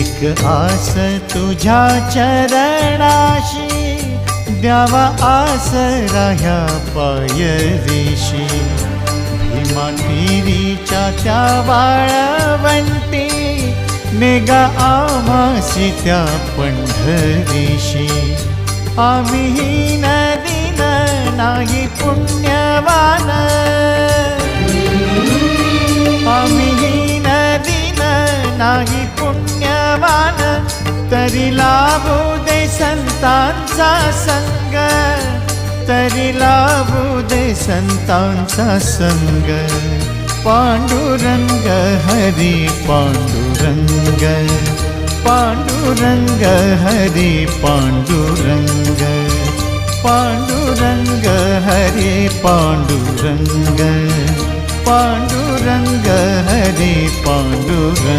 एक आस तुझ्या चरणाशी द्यावा आस ह्या पायरीशी. भीमा तिरीच्या त्या वाळवंटी निगा आमासी त्या पंढरीशी. आम्ही नदीन नाही पुण्यवान. आम्ही नदीन नाही पुण्यवान तरी लाभू दे संतांचा संग तरी लाभू दे संतांचा संग पांडुरंग हरी पांडुरंग पांडुरंग हरी पांडुरंग पांडुरंग हरी पांडुरंग पांडुरंग हरी पांडुरंग